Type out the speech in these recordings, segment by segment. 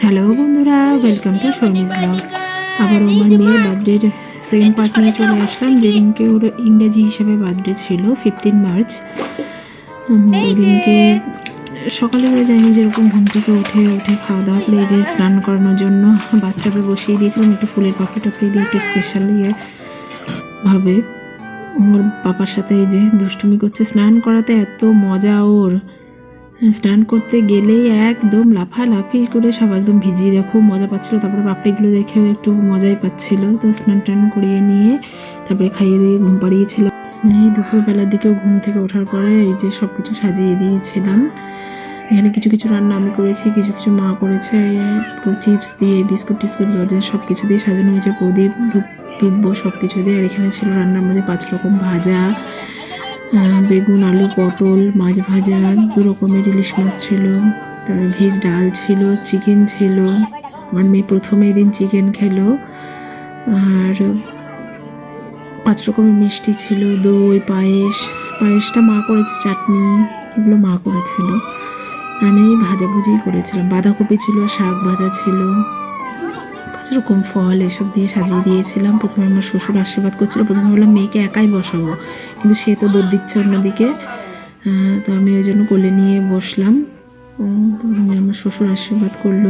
Hello বন্ধুরা welcome to Sharmi's blogs আবার আমার মেয়ের বার্থডের সেকেন্ড পার্ট নিয়ে চলে আসলাম যেদিনকে ওর ইংরেজি হিসেবে বার্থডে ছিল ফিফটিন মার্চ ওদিনকে সকালে করে যাইনি যেরকম ঘুম থেকে উঠে উঠে খাওয়া দাওয়া করে যে স্নান করানোর জন্য বাচ্চাকে বসিয়ে দিয়েছিলাম একটু ফুলের পাখি টাপড়ি দিয়ে একটু স্পেশাল ইয়ে ভাবে। ওর পাপার সাথে এই যে দুষ্টুমি করছে স্নান করাতে এত মজা ওর। স্নান করতে গেলেই একদম লাফালাফি করে সব একদম ভিজিয়ে দিয়ে খুব মজা পাচ্ছিলো। তারপরে পাপড়িগুলো দেখেও একটু মজাই পাচ্ছিল। তো স্নান টান করিয়ে নিয়ে তারপরে খাইয়ে দিয়ে ঘুম পাড়িয়েছিলাম। দুপুরবেলার দিকেও ঘুম থেকে ওঠার পরে এই যে সব কিছু সাজিয়ে দিয়েছিলাম। এখানে কিছু কিছু রান্না আমি করেছি, কিছু কিছু মা করেছে। চিপস দিয়ে, বিস্কুট টিস্কুট লজেন সব কিছু দিয়ে সাজানো হয়েছে। প্রদীপ ধূপ দুব্ব সব কিছু দিয়ে। আর এখানে ছিল রান্নার মধ্যে পাঁচ রকম ভাজা বেগুন, আলু, পটল, মাছ ভাজা দু রকমের ইলিশ মাছ ছিল তারপর ভেজ ডাল ছিল, চিকেন ছিল। আমার মেয়ে প্রথমে দিন চিকেন খেলো, আর পাঁচ রকমের মিষ্টি ছিল, দই, পায়েস। পায়েসটা মা করেছে চাটনি, এগুলো মা করেছিল। আমি ভাজাভুজি করেছিলাম। বাঁধাকপি ছিল, শাক ভাজা ছিল। পাঁচ রকম ফল এসব দিয়ে সাজিয়ে দিয়েছিলাম, প্রথমে আমার শ্বশুর আশীর্বাদ করছিল, প্রথমে বললাম মেয়েকে একাই বসাবো, কিন্তু সে তো দৌড় দিচ্ছে অন্যদিকে। তো আমি ওই জন্য কোলে নিয়ে বসলাম। আমার শ্বশুর আশীর্বাদ করল।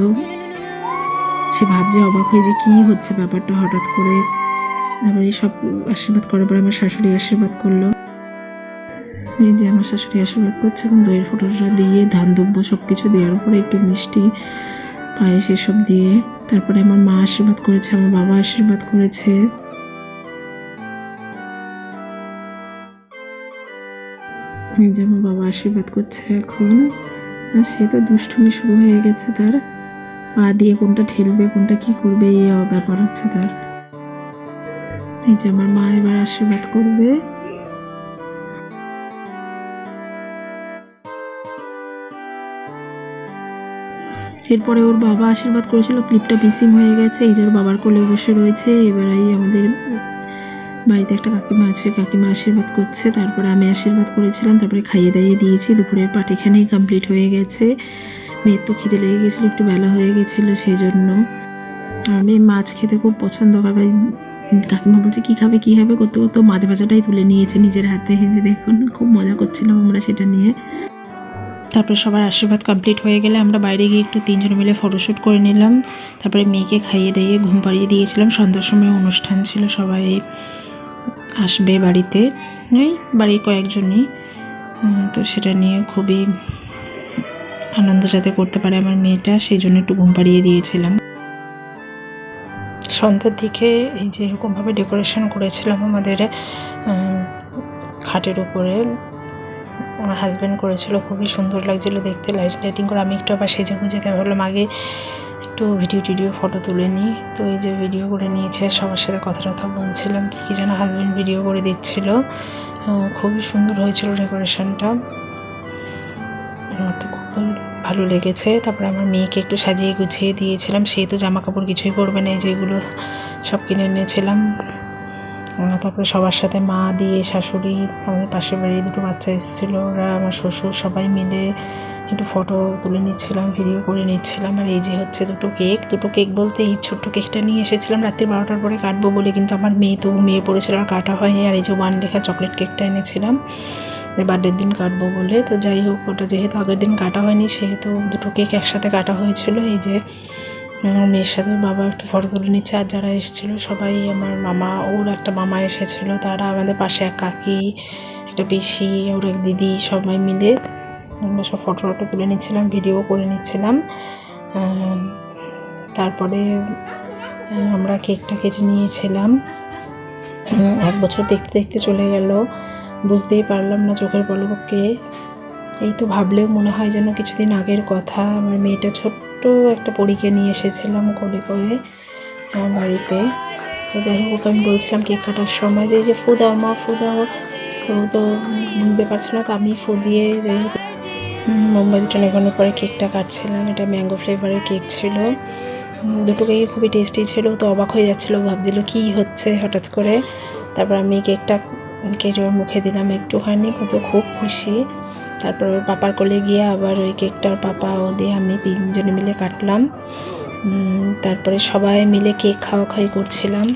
সে ভাবছে, অবাক হয়ে যে কী হচ্ছে ব্যাপারটা হঠাৎ করে। তারপরে সব আশীর্বাদ করার পর আমার শাশুড়ি আশীর্বাদ করল। এই যে আমার শাশুড়ি আশীর্বাদ করছে এবং দইয়ের ফোঁটাটা দিয়ে ধান দুব্য সব কিছু দেওয়ার পরে একটু মিষ্টি পায়েস এসব দিয়ে তারপরে আমার মা আশীর্বাদ করেছে, আমার বাবা আশীর্বাদ করেছে। যে আমার বাবা আশীর্বাদ করছে এখন সে তো দুষ্টুমি শুরু হয়ে গেছে তার। পা দিয়ে কোনটা ঠেলবে, কোনটা কি করবে এই ব্যাপার হচ্ছে তার। এই যে আমার মা এবার আশীর্বাদ করবে। এরপরে ওর বাবা আশীর্বাদ করেছিল, ক্লিপটা মিসিং হয়ে গেছে, এই যে ওর বাবার কোলে বসে রয়েছে এবার এই আমাদের বাড়িতে একটা কাকিমা আছে, কাকিমা আশীর্বাদ করছে, তারপরে আমি আশীর্বাদ করেছিলাম, তারপরে খাইয়ে দাইয়ে দিয়েছি, দুপুরের পাট এখানেই কমপ্লিট হয়ে গেছে। মেয়ের তো খিদে লেগে গেছিল, একটু বেলা হয়ে গেছিল সেই জন্য আমি মাছ খেতে খুব পছন্দ করে কাকিমা বলছে, কী খাবে কী খাবে করতে করতে মাছ ভাজাটাই তুলে নিয়েছে নিজের হাতে যে দেখুন, খুব মজা করছিলাম আমরা সেটা নিয়ে। তারপরে সবার আশীর্বাদ কমপ্লিট হয়ে গেলে আমরা বাইরে গিয়ে একটু তিনজন মিলে ফটোশ্যুট করে নিলাম। তারপরে মেয়েকে খাইয়ে দাইয়ে ঘুম পাড়িয়ে দিয়েছিলাম। সন্ধ্যার সময় অনুষ্ঠান ছিল, সবাই আসবে বাড়িতে। ওই বাড়ির কয়েকজনই। তো সেটা নিয়ে খুবই আনন্দ যাতে করতে পারে আমার মেয়েটা, সেই জন্য একটু ঘুম পাড়িয়ে দিয়েছিলাম। সন্ধ্যার দিকে এই যে এরকমভাবে ডেকোরেশন করেছিলাম আমাদের খাটের উপরে আমার হাজব্যান্ড করেছিল, খুবই সুন্দর লাগছিল দেখতে লাইট লাইটিং করে আমি একটু আবার সেজে গুজে তাই ভাবলাম আগে একটু ভিডিও টিডিও ফটো তুলে নিই। তো এই যে ভিডিও করে নিয়েছে, সবার সাথে কথা টথা বলছিলাম, কী কী যেন হাজব্যান্ড ভিডিও করে দিচ্ছিল। খুবই সুন্দর হয়েছিল ডেকোরেশনটা আমার তো খুব ভালো লেগেছে। তারপরে আমার মেয়েকে একটু সাজিয়ে গুছিয়ে দিয়েছিলাম। সে তো জামা কাপড় কিছুই পরবে না যেগুলো সব কিনে এনেছিলাম। তারপরে সবার সাথে মা দিয়ে, শাশুড়ি, আমাদের পাশের বাড়ি দুটো বাচ্চা এসেছিল, ওরা, আমার শ্বশুর সবাই মিলে একটু ফটো তুলে নিচ্ছিলাম ভিডিও করে নিচ্ছিলাম। আর এই যে হচ্ছে দুটো কেক দুটো কেক বলতে এই ছোট্ট কেকটা নিয়ে এসেছিলাম, রাত্রি বারোটার পরে কাটবো বলে কিন্তু আমার মেয়ে তো মেয়ে পড়েছিল, আর কাটা হয়নি। আর এই যে ওয়ান লেখা চকলেট কেকটা এনেছিলাম বার্থডের দিন কাটবো বলে। তো যাই হোক, ওটা যেহেতু আগের দিন কাটা হয়নি, সেহেতু দুটো কেক একসাথে কাটা হয়েছিল। এই যে মেয়ের সাথে বাবা একটু ফটো তুলে নিচ্ছে। আর যারা এসেছিল, সবাই আমার মামা, ওর একটা মামা এসেছিল। তারা আমাদের পাশে এক কাকি, একটা পিসি, ওর এক দিদি, সবাই মিলে আমরা সব ফটো ফটো তুলে নিচ্ছিলাম ভিডিও করে নিচ্ছিলাম। তারপরে আমরা কেকটা কেটে নিয়েছিলাম। এক বছর দেখতে দেখতে চলে গেল। বুঝতেই পারলাম না চোখের পলকে এই তো ভাবলেও মনে হয় যেন কিছুদিন আগের কথা। আমার মেয়েটা ছোট্ট একটা পরীকে নিয়ে এসেছিলাম কোলে করে আমার বাড়িতে। তো যাই হোক আমি বলছিলাম কেক কাটার সময় যে যে ফু দাও মা ফু দাও তো তো বুঝতে পারছে না, তো আমি ফু দিয়ে যাই হোক মোমবাতিটা নেভানোর পরে কেকটা কাটছিলাম। এটা ম্যাঙ্গো ফ্লেভারের কেক ছিল। দুটো কেকই খুবই টেস্টি ছিল তো অবাক হয়ে যাচ্ছিল ভাবছিল কী হচ্ছে হঠাৎ করে। তারপর আমি কেকটা কেটে মুখে দিলাম একটুখানি কত খুব খুশি। তারপর ওর পাপার কোলে গিয়ে আবার ওই কেকটা ওর পাপা ও দিয়ে আমি তিনজনে মিলে কাটলাম। তারপরে সবাই মিলে কেক খাওয়া খাওয়ি করছিলাম।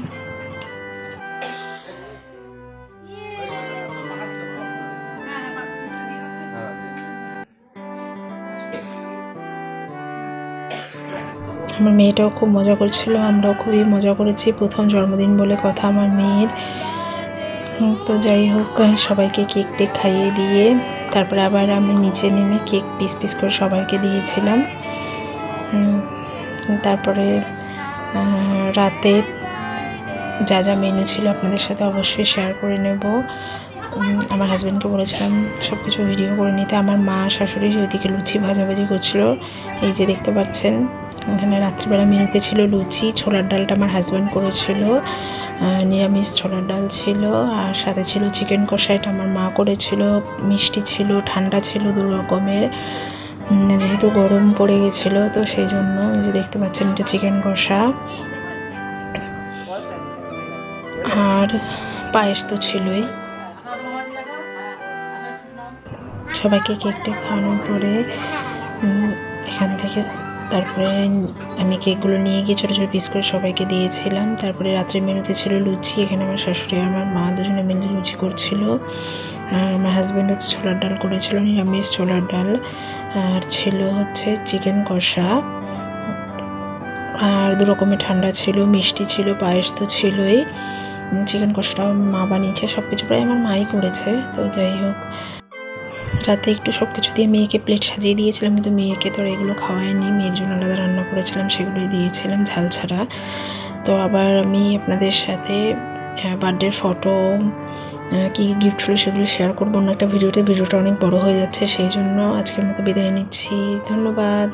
আমার মেয়েটাও খুব মজা করছিল, আমরাও খুবই মজা করেছি। প্রথম জন্মদিন বলে কথা আমার মেয়ের। তো যাই হোক, সবাইকে কেক টেক খাইয়ে দিয়ে তারপরে আবার আমি নিচে নেমে কেক পিস পিস করে সবাইকে দিয়েছিলাম। তারপরে রাতে যা যা মেনু ছিল আপনাদের সাথে অবশ্যই শেয়ার করে নেব। আমার হাজব্যান্ডকে বলেছিলাম সব কিছু ভিডিও করে নিতে। আমার মা, শাশুড়ি ওইদিকে লুচি ভাজাভাজি করছিল, এই যে দেখতে পাচ্ছেন, এখানে রাত্রিবেলা মেনুতে ছিল লুচি, ছোলার ডালটা আমার হাজব্যান্ড করেছিল নিরামিষ ছোলার ডাল ছিল, আর সাথে ছিল চিকেন কষা, এটা আমার মা করেছিল, মিষ্টি ছিল, ঠান্ডা ছিল দু রকমের। যেহেতু গরম পড়ে গেছিল, তো সেই জন্য যে দেখতে পাচ্ছেন, এটা চিকেন কষা। আর পায়েস তো ছিলই। সবাইকে কেকটা খাওয়ানোর পরে এখান থেকে তারপরে আমি কেকগুলো নিয়ে গিয়ে ছোটো ছোটো পিস করে সবাইকে দিয়েছিলাম। তারপরে রাত্রে মেনুতে ছিল লুচি, এখানে আমার শাশুড়ি আমার মা দুজনে মিলে লুচি করছিল। আর আমার হাজব্যান্ড হচ্ছে ছোলার ডাল করেছিল, নিরামিষ ছোলার ডাল। আর ছিল হচ্ছে চিকেন কষা। আর দু রকমের ঠান্ডা ছিল, মিষ্টি ছিল, পায়েস তো ছিলই। চিকেন কষাটাও মা বানিয়েছে সব কিছু প্রায় আমার মাই করেছে। তো যাই হোক। রাতে একটু সব কিছু দিয়ে মেয়েকে প্লেট সাজিয়ে দিয়েছিলাম, কিন্তু মেয়েকে তো এগুলো খাওয়ায়নি। মেয়ের জন্য আলাদা রান্না করেছিলাম, সেগুলোই দিয়েছিলাম, ঝাল ছাড়া। তো আবার আমি আপনাদের সাথে বার্থডের ফটো কি গিফট হলো সেগুলো শেয়ার করব অন্য একটা ভিডিওতে। ভিডিওটা অনেক বড় হয়ে যাচ্ছে, সেই জন্য আজকের মতো বিদায় নিচ্ছি। ধন্যবাদ।